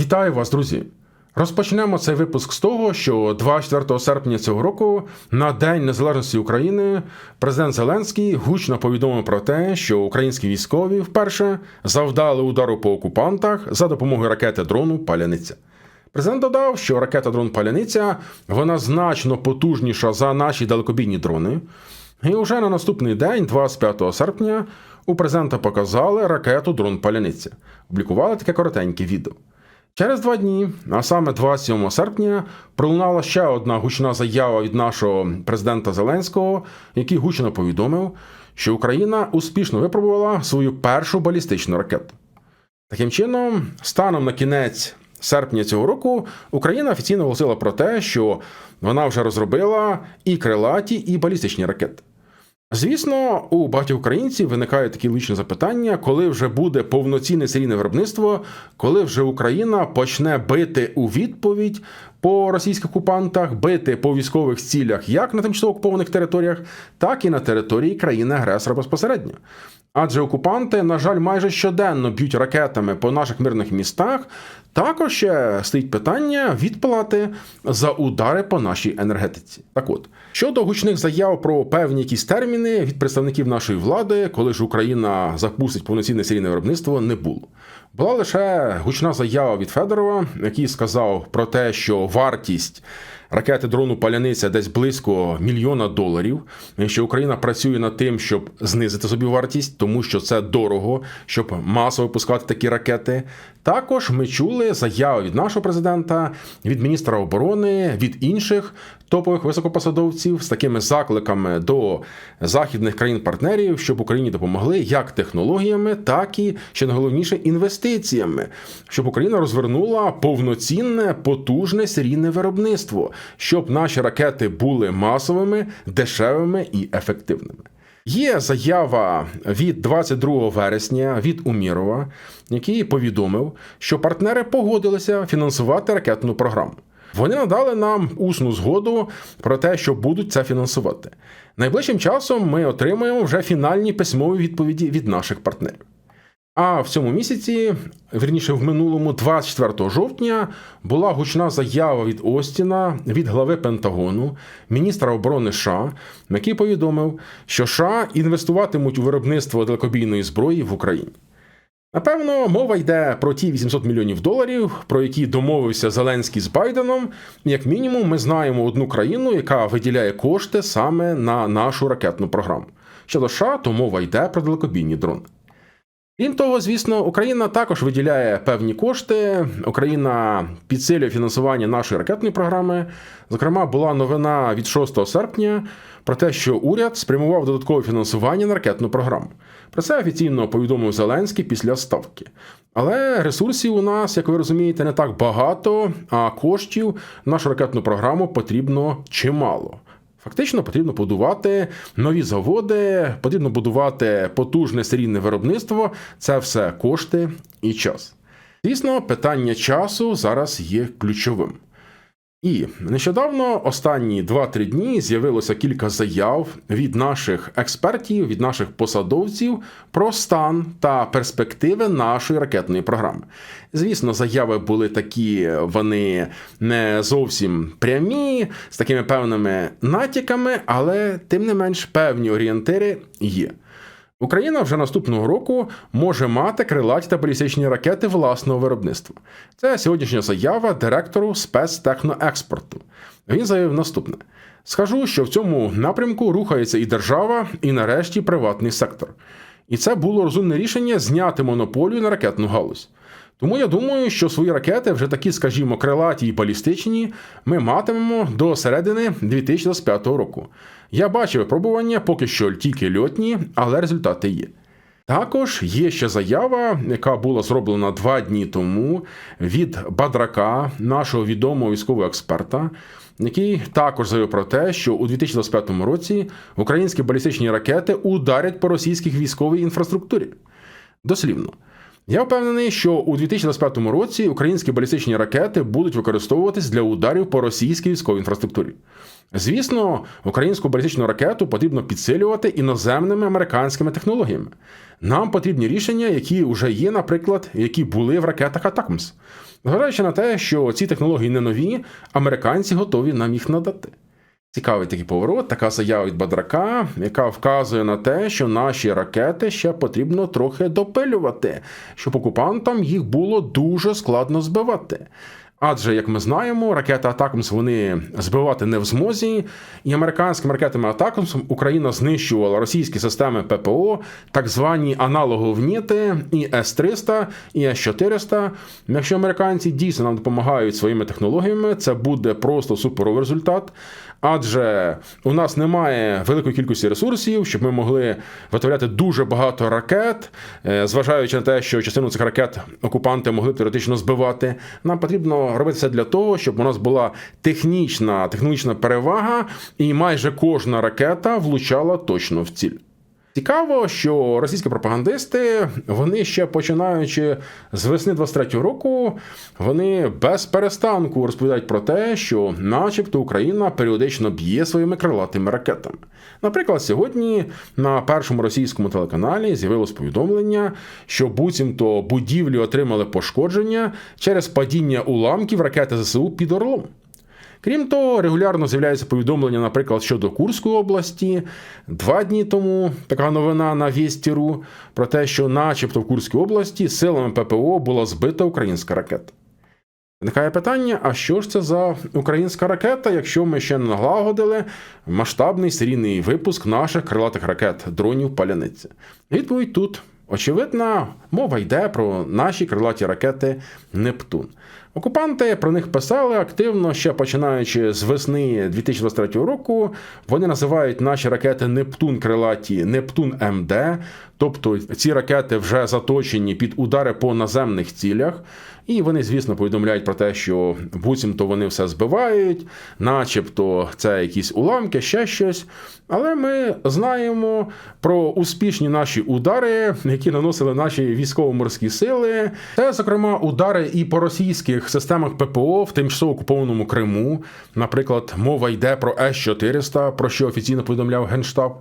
Вітаю вас, друзі! Розпочнемо цей випуск з того, що 24 серпня цього року, на День Незалежності України, президент Зеленський гучно повідомив про те, що українські військові вперше завдали удару по окупантах за допомогою ракети дрону Паляниця. Президент додав, що ракета дрон Паляниця вона значно потужніша за наші далекобійні дрони. І вже на наступний день, 25 серпня, у президента показали ракету дрон Паляниця. Облікували таке коротеньке відео. Через два дні, а саме 27 серпня, пролунала ще одна гучна заява від нашого президента Зеленського, який гучно повідомив, що Україна успішно випробувала свою першу балістичну ракету. Таким чином, станом на кінець серпня цього року, Україна офіційно оголосила про те, що вона вже розробила і крилаті, і балістичні ракети. Звісно, у багатьох українців виникають такі личні запитання, коли вже буде повноцінне серійне виробництво, коли вже Україна почне бити у відповідь по російських окупантах, бити по військових цілях як на тимчасово окупованих територіях, так і на території країни-агресора безпосередньо. Адже окупанти, на жаль, майже щоденно б'ють ракетами по наших мирних містах. Також ще стоїть питання відплати за удари по нашій енергетиці. Так от щодо гучних заяв про певні якісь терміни від представників нашої влади, коли ж Україна запустить повноцінне серійне виробництво, не було. Була лише гучна заява від Федорова, який сказав про те, що вартість ракети дрону Паляниця десь близько мільйона доларів. Що Україна працює над тим, щоб знизити собі вартість, тому що це дорого, щоб масово пускати такі ракети. Також ми чули заяви від нашого президента, від міністра оборони, від інших топових високопосадовців з такими закликами до західних країн-партнерів, щоб Україні допомогли як технологіями, так і ще найголовніше інвестиціями, щоб Україна розвернула повноцінне потужне серійне виробництво, щоб наші ракети були масовими, дешевими і ефективними. Є заява від 22 вересня від Умірова, який повідомив, що партнери погодилися фінансувати ракетну програму. Вони надали нам усну згоду про те, що будуть це фінансувати. Найближчим часом ми отримаємо вже фінальні письмові відповіді від наших партнерів. А в цьому місяці, вірніше в минулому, 24 жовтня, була гучна заява від Остіна, від глави Пентагону, міністра оборони США, який повідомив, що США інвестуватимуть у виробництво далекобійної зброї в Україні. Напевно, мова йде про ті 800 мільйонів доларів, про які домовився Зеленський з Байденом. Як мінімум, ми знаємо одну країну, яка виділяє кошти саме на нашу ракетну програму. Щодо США, то мова йде про далекобійні дрони. Крім того, звісно, Україна також виділяє певні кошти. Україна підсилює фінансування нашої ракетної програми. Зокрема, була новина від 6 серпня про те, що уряд спрямував додаткове фінансування на ракетну програму. Про це офіційно повідомив Зеленський після ставки. Але ресурсів у нас, як ви розумієте, не так багато, а коштів нашу ракетну програму потрібно чимало. Фактично потрібно будувати нові заводи, потрібно будувати потужне серійне виробництво. Це все кошти і час. Звісно, питання часу зараз є ключовим. І нещодавно, останні 2-3 дні, з'явилося кілька заяв від наших експертів, від наших посадовців про стан та перспективи нашої ракетної програми. Звісно, заяви були такі, вони не зовсім прямі, з такими певними натяками, але тим не менш певні орієнтири є. Україна вже наступного року може мати крилаті та балістичні ракети власного виробництва. Це сьогоднішня заява директору спецтехноекспорту. Він заявив наступне: скажу, що в цьому напрямку рухається і держава, і нарешті приватний сектор. І це було розумне рішення зняти монополію на ракетну галузь. Тому я думаю, що свої ракети, вже такі, скажімо, крилаті і балістичні, ми матимемо до середини 2025 року. Я бачив випробування, поки що тільки льотні, але результати є. Також є ще заява, яка була зроблена два дні тому від Бадрака, нашого відомого військового експерта, який також заявив про те, що у 2025 році українські балістичні ракети ударять по російських військовій інфраструктурі. Дослівно. Я впевнений, що у 2025 році українські балістичні ракети будуть використовуватись для ударів по російській військовій інфраструктурі. Звісно, українську балістичну ракету потрібно підсилювати іноземними американськими технологіями. Нам потрібні рішення, які вже є, наприклад, які були в ракетах Атакмс. Зважаючи на те, що ці технології не нові, американці готові нам їх надати. Цікавий такий поворот, така заява від Бадрака, яка вказує на те, що наші ракети ще потрібно трохи допилювати, щоб окупантам їх було дуже складно збивати. Адже, як ми знаємо, ракети Атакамс вони збивати не в змозі, і американськими ракетами Атакамс Україна знищувала російські системи ППО, так звані аналоговніти, і С-300, і С-400. Якщо американці дійсно нам допомагають своїми технологіями, це буде просто суперовий результат. Адже у нас немає великої кількості ресурсів, щоб ми могли виготовляти дуже багато ракет, Е, зважаючи на те, що частину цих ракет окупанти могли теоретично збивати. Нам потрібно робити це для того, щоб у нас була технічна технологічна перевага, і майже кожна ракета влучала точно в ціль. Цікаво, що російські пропагандисти, вони ще починаючи з весни 23-го року, вони без перестанку розповідають про те, що, начебто, Україна періодично б'є своїми крилатими ракетами. Наприклад, сьогодні на першому російському телеканалі з'явилось повідомлення, що буцімто будівлі отримали пошкодження через падіння уламків ракети ЗСУ під Орлом. Крім того, регулярно з'являються повідомлення, наприклад, щодо Курської області. Два дні тому така новина на Вєстіру про те, що, начебто, в Курській області силами ППО була збита українська ракета. Виникає питання: а що ж це за українська ракета, якщо ми ще не налагодили масштабний серійний випуск наших крилатих ракет дронів паляниці? Відповідь тут. Очевидно, мова йде про наші крилаті ракети Нептун. Окупанти про них писали активно ще починаючи з весни 2023 року. Вони називають наші ракети Нептун крилаті Нептун МД. Тобто ці ракети вже заточені під удари по наземних цілях. І вони, звісно, повідомляють про те, що буцімто вони все збивають, начебто це якісь уламки, ще щось. Але ми знаємо про успішні наші удари, які наносили наші військово-морські сили. Це, зокрема, удари і по російських системах ППО в тимчасово окупованому Криму. Наприклад, мова йде про С-400, про що офіційно повідомляв Генштаб.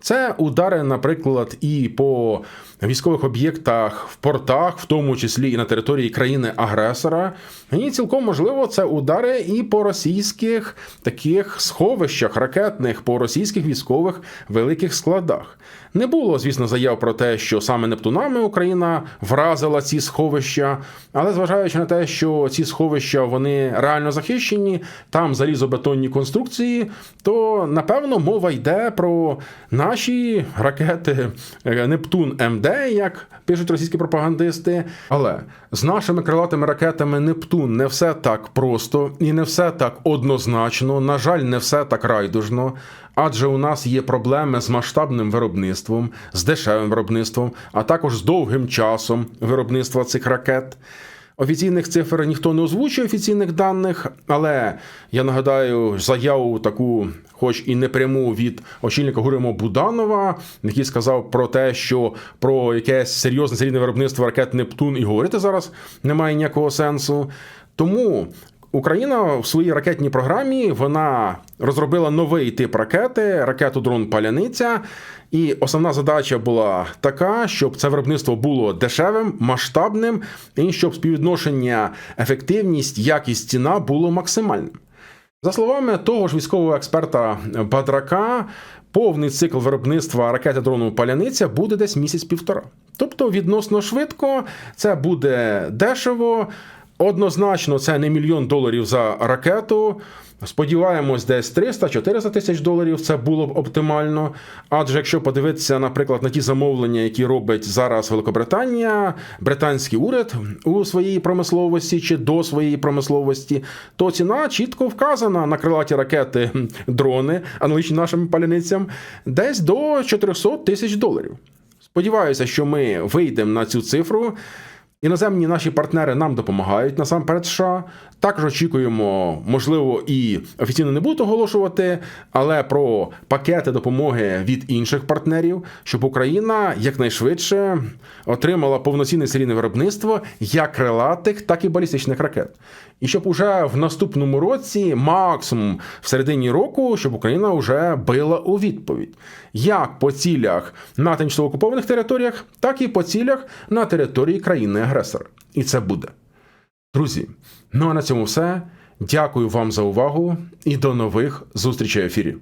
Це удари, наприклад, і по військових об'єктах в портах, в тому числі і на території країни-агресора. І цілком можливо, це удари і по російських таких сховищах ракетних, по російських військових великих складах. Не було, звісно, заяв про те, що саме Нептунами Україна вразила ці сховища, але зважаючи на те, що ці сховища вони реально захищені, там залізобетонні конструкції, то напевно мова йде про наші ракети е, Нептун МД, як пишуть російські пропагандисти. Але з нашими крилатими ракетами Нептун не все так просто і не все так однозначно. На жаль, не все так райдужно. Адже у нас є проблеми з масштабним виробництвом, з дешевим виробництвом, а також з довгим часом виробництва цих ракет. Офіційних цифр ніхто не озвучує офіційних даних, але я нагадаю заяву таку, хоч і непряму від очільника Гуримо Буданова, який сказав про те, що про якесь серйозне серійне виробництво ракет Нептун і говорити зараз немає ніякого сенсу. Тому Україна в своїй ракетній програмі вона розробила новий тип ракети, ракету дрон Паляниця. І основна задача була така, щоб це виробництво було дешевим, масштабним, і щоб співвідношення ефективність, якість ціна було максимальним. За словами того ж військового експерта Бадрака, повний цикл виробництва ракети дрону Паляниця буде десь місяць-півтора. Тобто, відносно швидко, це буде дешево. Однозначно, це не мільйон доларів за ракету. Сподіваємось, десь 300-400 тисяч доларів це було б оптимально. Адже якщо подивитися, наприклад, на ті замовлення, які робить зараз Великобританія, британський уряд у своїй промисловості чи до своєї промисловості, то ціна чітко вказана на крилаті ракети дрони, аналогічні нашим паляницям, десь до 400 тисяч доларів. Сподіваюся, що ми вийдемо на цю цифру. Іноземні наші партнери нам допомагають насамперед США. Також очікуємо, можливо, і офіційно не будуть оголошувати, але про пакети допомоги від інших партнерів, щоб Україна якнайшвидше отримала повноцінне серійне виробництво як крилатих, так і балістичних ракет. І щоб уже в наступному році, максимум в середині року, щоб Україна вже била у відповідь, як по цілях на тимчасово окупованих територіях, так і по цілях на території країни-агресора. І це буде. Друзі, ну а на цьому все. Дякую вам за увагу і до нових зустрічей в ефірі.